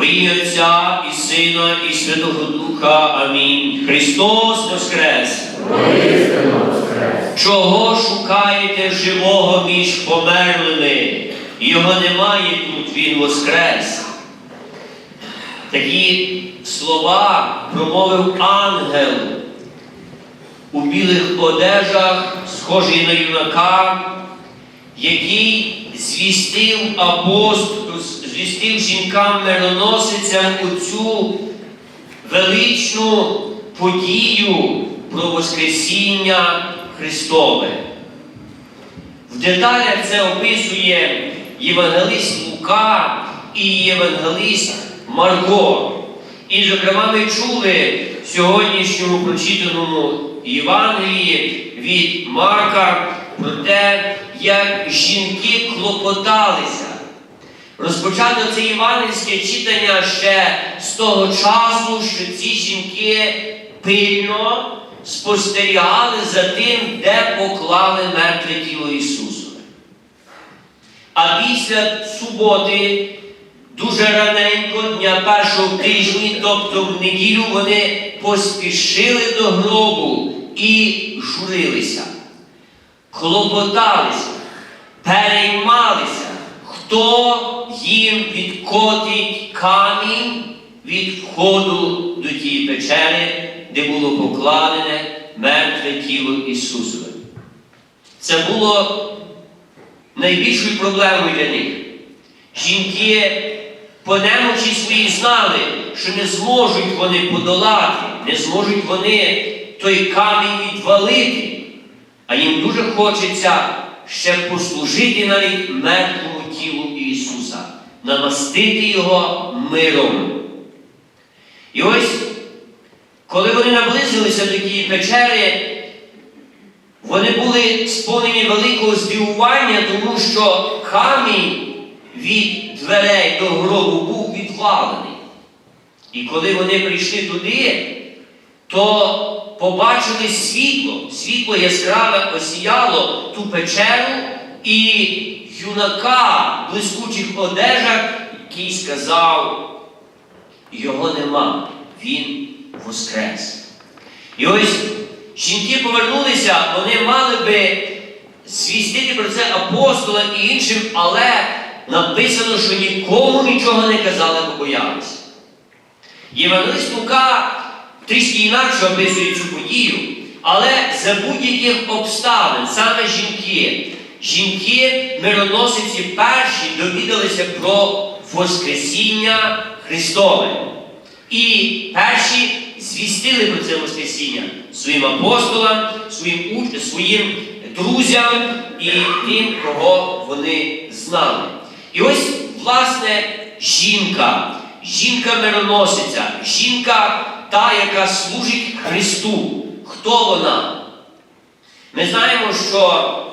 Во ім'я Отця і Сина, і Святого Духа. Амінь. Христос Воскрес! Чого шукаєте живого між померлими? Його немає тут, Він Воскрес. Такі слова промовив ангел у білих одежах, схожий на юнака, який звістив апостол, звістив жінкам мироносицям оцю величну подію про Воскресіння Христове. В деталях це описує Євангелист Лука і Євангелист Марко. І, зокрема, ми чули в сьогоднішньому прочитаному Євангелії від Марка про те, як жінки клопоталися. Розпочато це євангельське читання ще з того часу, що ці жінки пильно спостерігали за тим, де поклали мертве тіло Ісуса. А після суботи, дуже раненько, дня першого тижні, тобто в неділю, вони поспішили до гробу і журилися, клопоталися, переймалися, хто їм відкотить камінь від входу до тієї печери, де було покладене мертве тіло Ісусове. Це було найбільшою проблемою для них. Жінки по немочі свої знали, що не зможуть вони подолати, не зможуть вони той камінь відвалити, а їм дуже хочеться ще послужити навіть мертвому тілу Ісуса, намастити Його миром. І ось, коли вони наблизилися до тієї печери, вони були сповнені великого здивування, тому що камінь від дверей до гробу був відвалений. І коли вони прийшли туди, то побачили світло, світло яскраве осіяло ту печеру і юнака в блискучих одежах, який сказав, його нема, він воскрес. І ось жінки повернулися, вони мали би звістити про це апостолам і іншим, але написано, що нікому нічого не казали, бо боялися. Євангелист Лука трішки інакше описує цю подію, але за будь-яких обставин, саме жінки, жінки, мироносиці перші довідалися про Воскресіння Христове. І перші звістили про це Воскресіння своїм апостолам, своїм, своїм друзям і тим, кого вони знали. І ось, власне, жінка, жінка-мироносиця, жінка та, яка служить Христу. Хто вона? Ми знаємо, що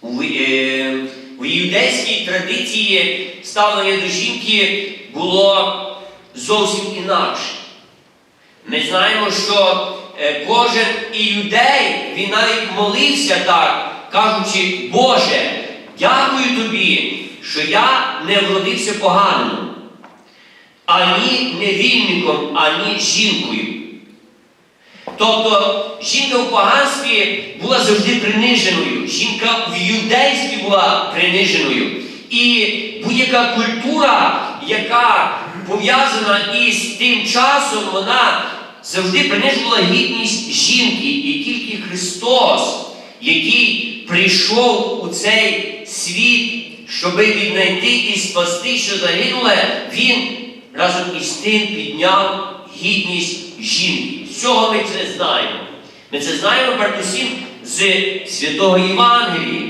у, е, у іудейській традиції ставлення до жінки було зовсім інакше. Ми знаємо, що е, кожен іудей, він навіть молився так, кажучи, Боже, дякую тобі, що я не вродився поганим, ані невільником, ані жінкою. Тобто жінка в поганстві була завжди приниженою, жінка в юдействі була приниженою. І будь-яка культура, яка пов'язана із тим часом, вона завжди принижувала гідність жінки. І тільки Христос, який прийшов у цей світ, щоби віднайти і спасти, що загинуле, Він разом із тим підняв гідність жінки. Цього ми це знаємо. Ми це знаємо передусім з Святого Євангелія.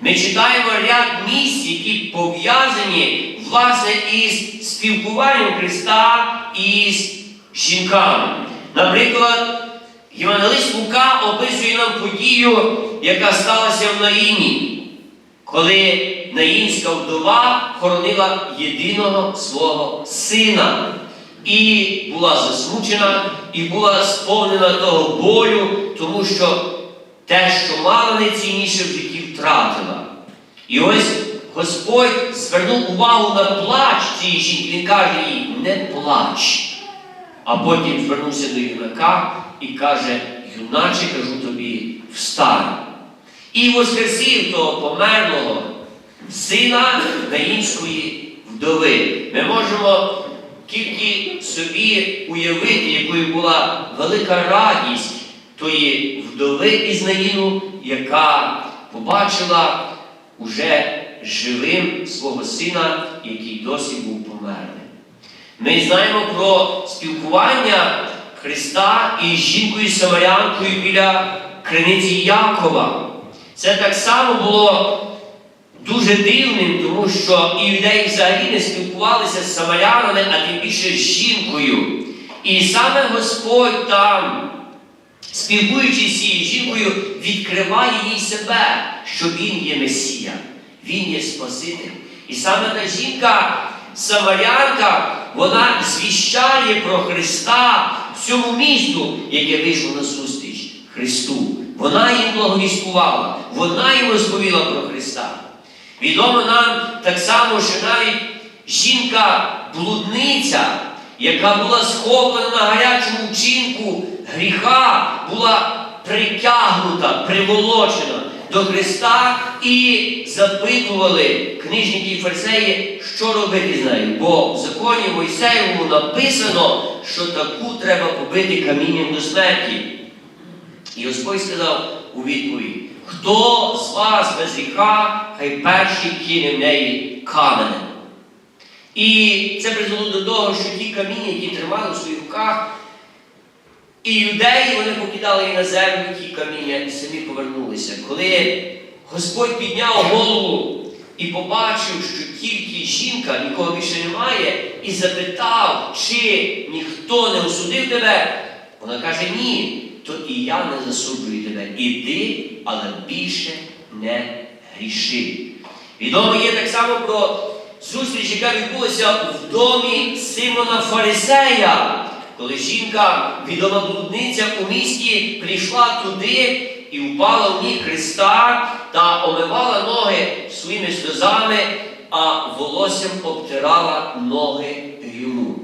Ми читаємо ряд місць, які пов'язані власне із спілкуванням Христа із жінками. Наприклад, Євангелист Лука описує нам подію, яка сталася в Наїні, коли Наїнська вдова хоронила єдиного свого сина. І була засмучена, і була сповнена того болю, тому що те, що мала найцінніше в житті, втратила. І ось Господь звернув увагу на плач цієї жінки. Він каже їй, не плач. А потім звернувся до юнака і каже: юначе кажу тобі, встань. І воскресив того померлого сина наїнської вдови. Ми можемо тільки собі уявити, якою була велика радість тої вдови із Наїну, яка побачила уже живим свого сина, який досі був померлий. Ми знаємо про спілкування Христа із жінкою Самарянкою біля криниці Якова. Це так само було дуже дивним, тому що іудеї взагалі не спілкувалися з самарянами, а тим більше з жінкою. І саме Господь там, спілкуючись з цією жінкою, відкриває їй себе, що Він є Месія, Він є Спаситель. І саме та жінка, Самарянка, вона звіщає про Христа всьому місту, яке вийшло на зустріч Христу. Вона їм благовіскувала, вона їм розповіла про Христа. Відомо нам так само, що навіть жінка-блудниця, яка була схоплена на гарячому вчинку гріха, була притягнута, приволочена до Христа і запитували книжники і фарисеї, що робити з нею. Бо в законі Мойсеєвому написано, що таку треба побити камінням до смерті. І Господь сказав у відповідь, хто з вас без гріха, хай перший кине в неї каменем. І це призвело до того, що ті каміння, які тримали в своїх руках, і юдеї вони покидали її на землю ті каміння і самі повернулися. Коли Господь підняв голову і побачив, що тільки жінка, нікого більше немає, і запитав, чи ніхто не осудив тебе, вона каже, ні, то і я не засуджую тебе. Іди, але більше не гріши. Відомо є так само про зустріч, яка відбулася в домі Симона Фарисея, коли жінка, відома блудниця у місті, прийшла туди і впала в ніг Христа та омивала ноги своїми сльозами, а волоссям обтирала ноги йому.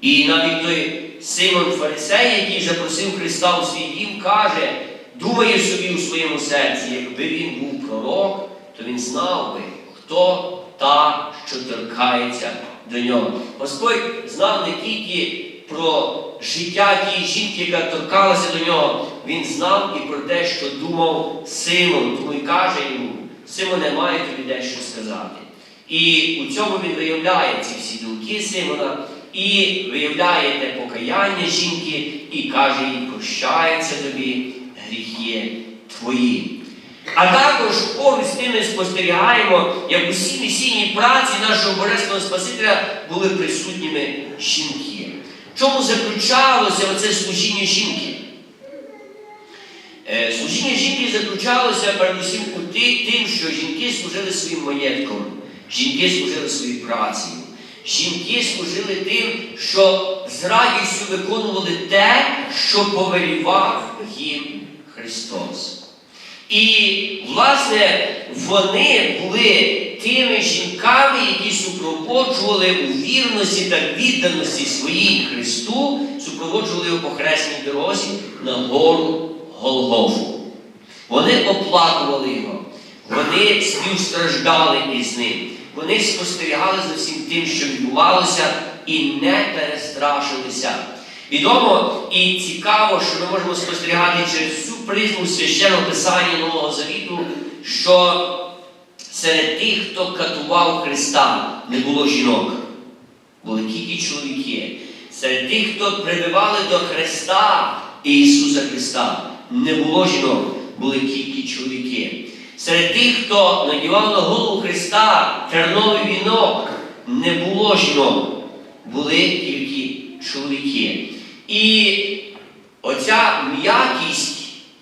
І навіть той Симон Фарисей, який запросив Христа у свій дім, каже, думає собі у своєму серці, якби він був пророк, то він знав би, хто та, що торкається до нього. Господь знав не тільки про життя тієї жінки, яка торкалася до нього, він знав і про те, що думав Симон, тому й каже йому, Симоне, має тобі дещо сказати. І у цьому він виявляє ці всі думки Симона і виявляє те покаяння жінки і каже їй, прощається тобі гріхи твої. А також поруч з ми спостерігаємо, як усі місійні праці нашого Божественного Спасителя були присутніми жінки. Чому заключалося оце служіння жінки? Е, Служіння жінки заключалося передусім у тим, що жінки служили своїм маєтком, жінки служили своєю працею, жінки служили тим, що з радістю виконували те, що повелівав їм Христос. І, власне, вони були тими жінками, які супроводжували у вірності та відданості своїй Христу, супроводжували його по хресній дорозі на гору Голгофу. Вони оплакували його, вони співстраждали із ним, вони спостерігали за всім тим, що відбувалося, і не перестрашилися. Відомо і цікаво, що ми можемо спостерігати через цю призму священного писання Нового Завіту, що серед тих, хто катував Христа, не було жінок, були тільки чоловіки. Серед тих, хто прибивали до Христа Ісуса Христа, не було жінок, були тільки чоловіки. Серед тих, хто надівав на голову Христа терновий вінок, не було жінок, були тільки чоловіки. І оця м'якість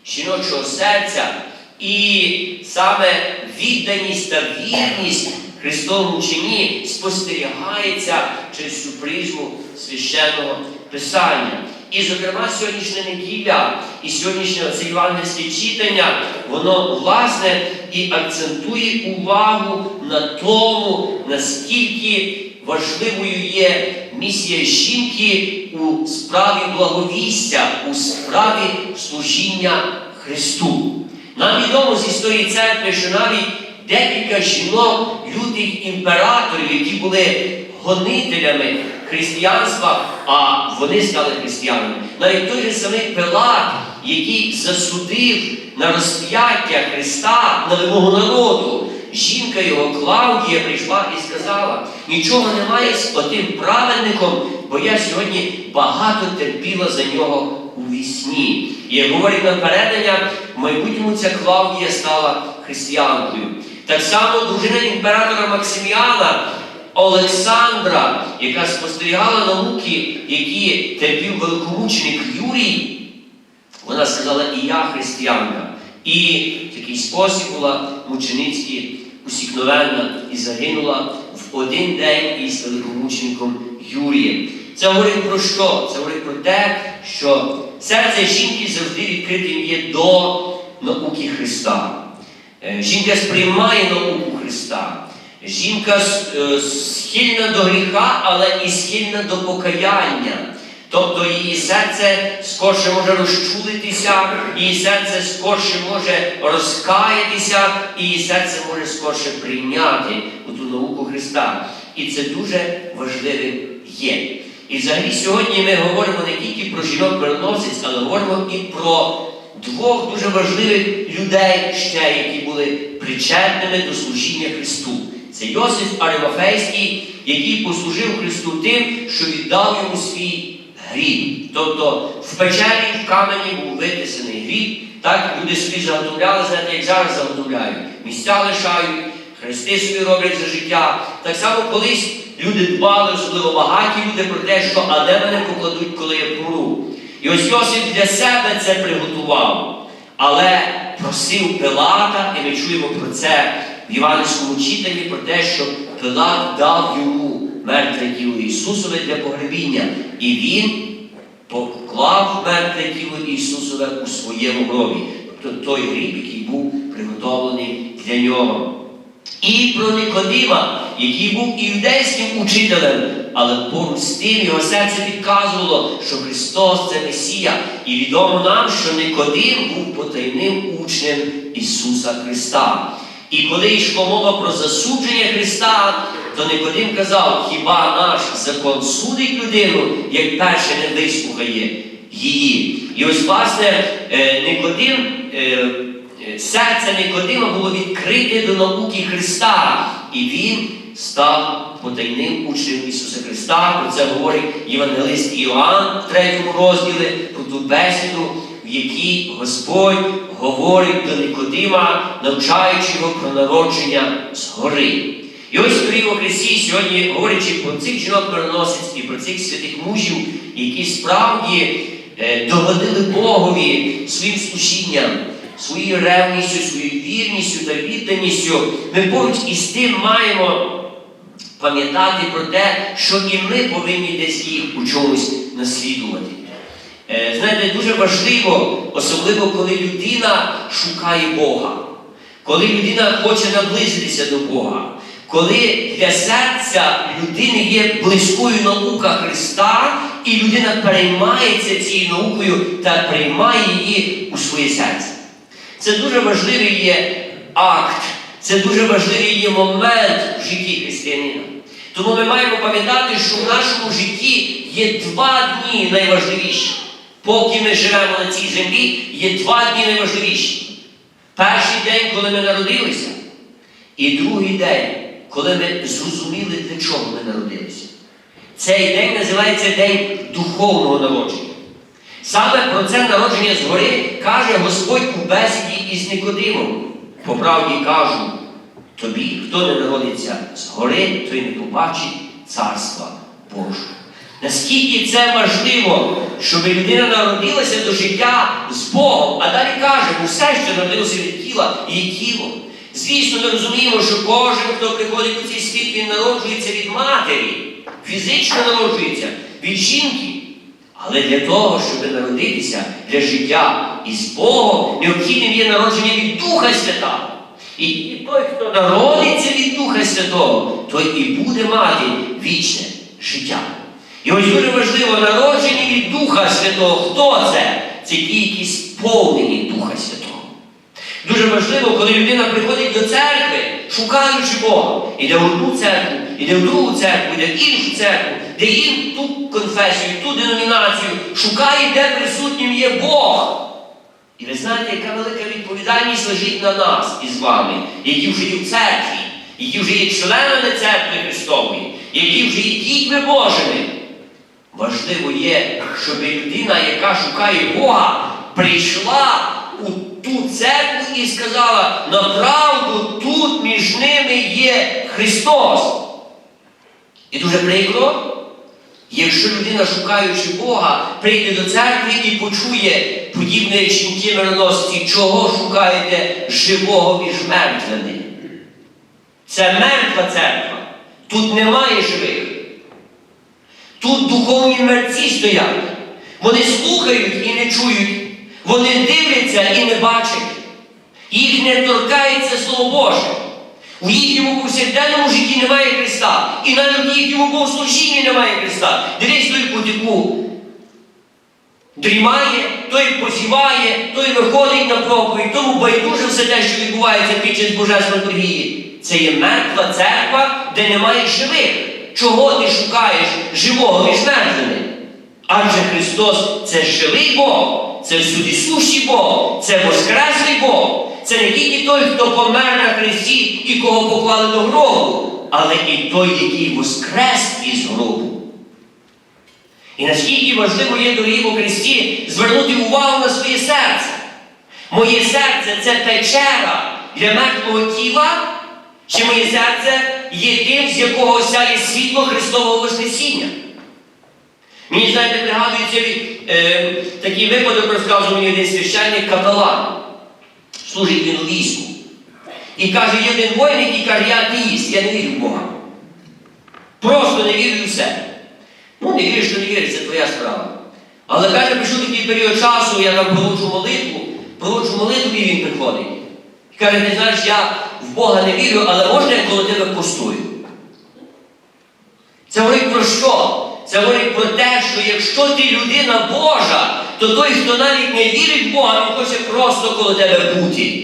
жіночого серця і саме відданість та вірність Христовому вченні спостерігається через цю призму священного Писання. І, зокрема, сьогоднішня неділя і сьогоднішнє це євангельське читання, воно власне і акцентує увагу на тому, наскільки важливою є місія жінки у справі благовістя, у справі служіння Христу. Нам відомо з історії церкви, що навіть декілька жінок, лютих імператорів, які були гонителями християнства, а вони стали християнами. Навіть той же самий Пилат, який засудив на розп'яття Христа на вимогу народу. Жінка його Клавдія прийшла і сказала: нічого немає з отим праведником, бо я сьогодні багато терпіла за нього у вісні. І як говорить нам передання, в майбутньому ця Клавдія стала християнкою. Так само дружина імператора Максиміана Олександра, яка спостерігала науки, які терпів великомученик Юрій, вона сказала, і я християнка. І в такий спосіб була мученицьки усікновенна і загинула в один день із великомучеником Юрієм. Це говорить про що? Це говорить про те, що серце жінки завжди відкритим є до науки Христа. Е, Жінка сприймає науку Христа. Жінка е, схильна до гріха, але і схильна до покаяння. Тобто її серце скорше може розчулитися, її серце скорше може розкаятися, і її серце може скорше прийняти у ту науку Христа. І це дуже важливим є. І взагалі сьогодні ми говоримо не тільки про жінок переносиць, але говоримо і про двох дуже важливих людей ще, які були причетними до служіння Христу. Це Йосиф Аримафейський, який послужив Христу тим, що віддав йому свій гріб. Тобто в печері, в камені був витисаний гріб. Так люди собі заготовляли, знаєте, як зараз заготовляють. Місця лишають, хрести собі роблять за життя. Так само колись люди дбали, особливо багаті люди, про те, що а де мене покладуть, коли я помру. І ось Йосип для себе це приготував. Але просив Пилата, і ми чуємо про це в Іванівському читанні, про те, що Пилат дав йому мертве тіло Ісусове для погребіння. І він поклав мертве тіло Ісусове у своєму гробі. Тобто той гріб, який був приготовлений для нього. І про Никодима, який був іудейським учителем, але поруч з тим його серце підказувало, що Христос це Месія. І відомо нам, що Никодим був потайним учнем Ісуса Христа. І коли йшло мова про засудження Христа, то Никодим казав, хіба наш закон судить людину, як перше не вислухає її. І ось, власне, е, Никодим. е, Серце Никодима було відкрите до науки Христа, і він став потайним учнем Ісуса Христа. Про це говорить Євангелист Іоанн в третьому розділі про ту бесіду, в якій Господь говорить до Никодима, навчаючи його про народження згори. І ось у Христі сьогодні, говорячи про цих жінок переносиць і про цих святих мужів, які справді е, догодили Богові своїм служінням своєю ревністю, своєю вірністю та відданістю, ми поруч із тим маємо пам'ятати про те, що і ми повинні десь їх у чомусь наслідувати. Е, Знаєте, дуже важливо, особливо коли людина шукає Бога, коли людина хоче наблизитися до Бога, коли для серця людини є близькою наука Христа, і людина переймається цією наукою та приймає її у своє серце. Це дуже важливий є акт, це дуже важливий є момент в житті християнина. Тому ми маємо пам'ятати, що в нашому житті є два дні найважливіші. Поки ми живемо на цій землі, є два дні найважливіші. Перший день, коли ми народилися, і другий день, коли ми зрозуміли, для чого ми народилися. Цей день називається День духовного народження. Саме про це народження згори каже Господь у бесіді із Никодимом. По правді кажу, тобі, хто не народиться згори, той не побачить царства Божого. Наскільки це важливо, щоб людина народилася до життя з Богом, а далі каже, усе, що народилося від тіла, є тіло. Звісно, ми розуміємо, що кожен, хто приходить у цей світ, він народжується від матері, фізично народжується від жінки. Але для того, щоб народитися для життя із Богом, необхідним є народження від Духа Святого. І той, хто народиться від Духа Святого, той і буде мати вічне життя. І ось дуже важливо народжені від Духа Святого. Хто це? Це ті, які сповнені Духа Святого. Дуже важливо, коли людина приходить до церкви, шукаючи Бога, іде в одну церкву, іде в другу церкву, іде в іншу церкву, де ін ту конфесію, ту деномінацію, шукає, де присутнім є Бог. І ви знаєте, яка велика відповідальність лежить на нас із вами, які вже є в церкві, які вже є членами церкви Христової, які вже є дітьми Божими. Важливо є, щоб людина, яка шукає Бога, прийшла ту церкву і сказала, направду тут між ними є Христос. І дуже прикро, якщо людина, шукаючи Бога, прийде до церкви і почує подібне речінки мироносці, чого шукаєте живого між мертвими. Це мертва церква. Тут немає живих. Тут духовні мерці стоять. Вони слухають і не чують. Вони дивляться і не бачать. Їх не торкається Слово Боже. У їхньому повсякденному житті немає Христа. І навіть в їхньому богослужінні немає Христа. Дивись той потіку. Дрімає, той позіває, той виходить на проповідь, тому байдуже все те, що відбувається під час Божественної торгії. Це є мертва церква, де немає живих. Чого ти шукаєш живого між мертвими? Адже Христос це живий Бог, це всюди сущий Бог, це воскреслий Бог. Це не тільки той, хто помер на Христі і кого поклали до гробу, але і той, який воскрес із гробу. І наскільки важливо є, дорогі у Христі, звернути увагу на своє серце. Моє серце це печера для мертвого тіла, чи моє серце є тим, з якого сяє світло Христового Воскресіння. Мені, знаєте, пригадується е, такий випадок, розказував мені один священник капелан. Служить він у війську. І каже, є один воїн, який каже, я атеїст, я не вірю в Бога. Просто не вірю в себе. Ну, не віриш, то не віриш, це твоя справа. Але каже, прийшов такий період часу, я там проводжу молитву, проводжу молитву, і він приходить. І каже, ти знаєш, я в Бога не вірю, але можна я коло тебе постою? Це говорить про що? Це говорить про те, що якщо ти людина Божа, то той, хто навіть не вірить в Бога, він хоче просто коло тебе бути.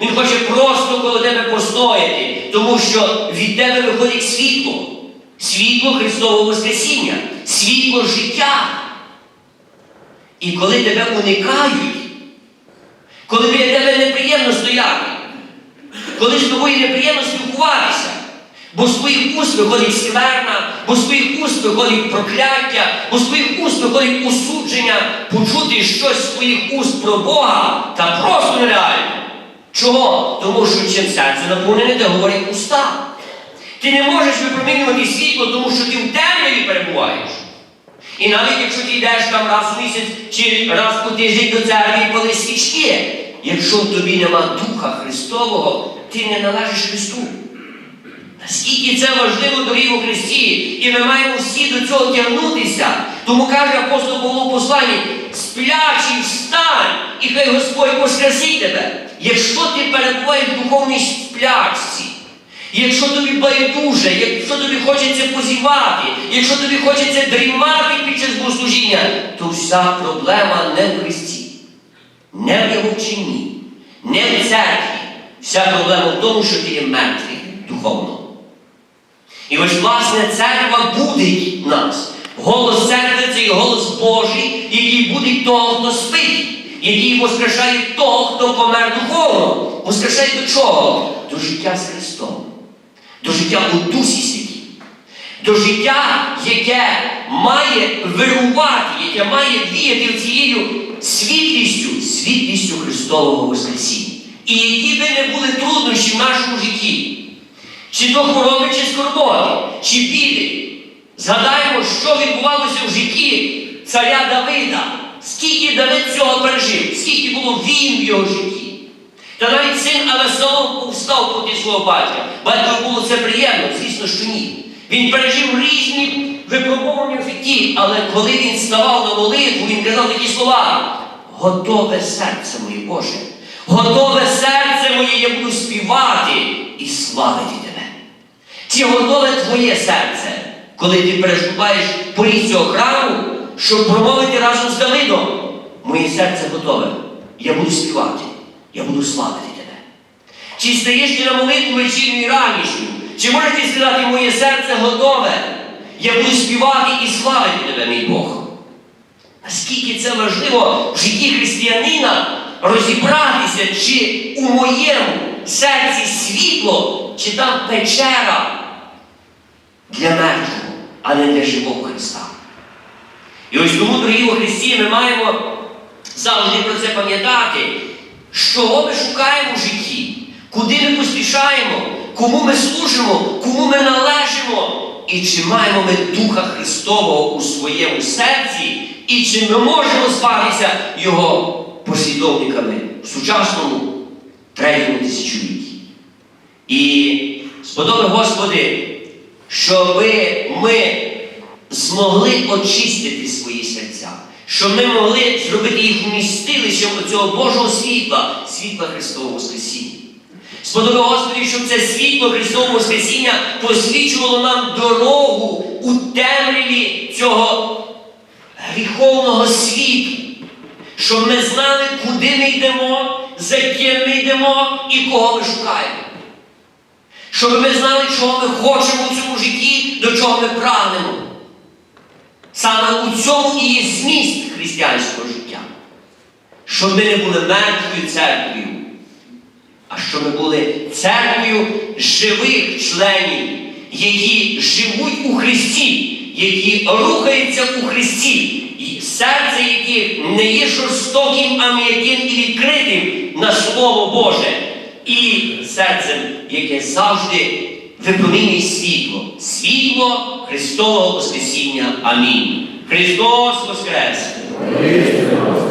Він хоче просто коло тебе постояти, тому що від тебе виходить світло. Світло Христового Воскресіння, світло життя. І коли тебе уникають, коли біля тебе неприємно стояти, коли з тобою неприємно спілкуватися, бо з твоїх уст виходить скверна, бо з твоїх уст виходить прокляття, бо з твоїх уст виходить осудження, почути щось з твоїх уст про Бога та просто нереально. Чого? Тому що чим серце наповнене, де говорять уста. Ти не можеш випромінювати світло, тому що ти в темряві перебуваєш. І навіть якщо ти йдеш там раз у місяць чи раз у тиждень до церкви і пали свічки, якщо в тобі нема Духа Христового, ти не належиш Христу. Наскільки це важливо доріг у Христі, і ми маємо всі до цього тягнутися. Тому каже апостол Павло в посланні, сплячий встань, і хай Господь воскресить тебе. Якщо ти перебуваєш в духовній сплячці, якщо тобі байдуже, якщо тобі хочеться позівати, якщо тобі хочеться дрімати під час богослужіння, то вся проблема не в Христі, не в його вченні, не в церкві. Вся проблема в тому, що ти є мертвий духовно. І ось, власне, церква будить нас. Голос церкви це є голос Божий, який будить того, хто спить, який воскрешає того, хто помер духовно. Воскрешає до чого? До життя з Христом, до життя у Дусі Святі, до життя, яке має вирувати, яке має віяти цією світлістю, світлістю Христового Воскресіння. І які би не були труднощі в нашому житті. Чи то хвороби, чи скорботи, чи біди. Згадаємо, що відбувалося в житті царя Давида. Скільки Давид цього пережив, скільки було війн в його житті. Та навіть син Авесолом повстав проти свого батька. Батько було це приємно, звісно, що ні. Він пережив різні випробування в житті, але коли він ставав на молитву, він казав такі слова: готове серце моє Боже, готове серце моє, я буду співати і славити. Чи готове твоє серце? коли ти переступаєш поріг цього храму, щоб промовити разом з Давидом. Моє серце готове. Я буду співати, я буду славити тебе. Чи стаєш ти на молитву вечірню і ранішню? Чи можеш ти сказати, моє серце готове? Я буду співати і славити тебе, мій Бог. Наскільки це важливо в житті християнина розібратися, чи у моєму серці світло, чи там печера для мертвого, а не для живого Христа. І ось тому, дорогі у Христі, ми маємо завжди про це пам'ятати, що ми шукаємо в житті, куди ми поспішаємо, кому ми служимо, кому ми належимо, і чи маємо ми Духа Христового у своєму серці, і чи ми можемо зватися Його послідовниками в сучасному третьому тисячолітті. І сподоби, Господи, щоби ми змогли очистити свої серця, щоб ми могли зробити їх вмістилищем цього Божого світла, світла Христового Воскресіння. Сподоби, Господи, щоб це світло Христового Воскресіння посвічувало нам дорогу у темряві цього гріховного світу, щоб ми знали, куди ми йдемо, за ким ми йдемо і кого ми шукаємо. Щоб ми знали, чого ми хочемо у цьому житті, до чого ми прагнемо. Саме у цьому і є зміст християнського життя. Щоб ми не були мертвою церквою, а щоб ми були церквою живих членів, які живуть у Христі, які рухаються у Христі, і серце яких не є жорстоким, а м'яким і відкритим на Слово Боже, і серцем, яке завжди виповнює світло, світло Христового Воскресіння. Амінь. Христос Воскрес! Христос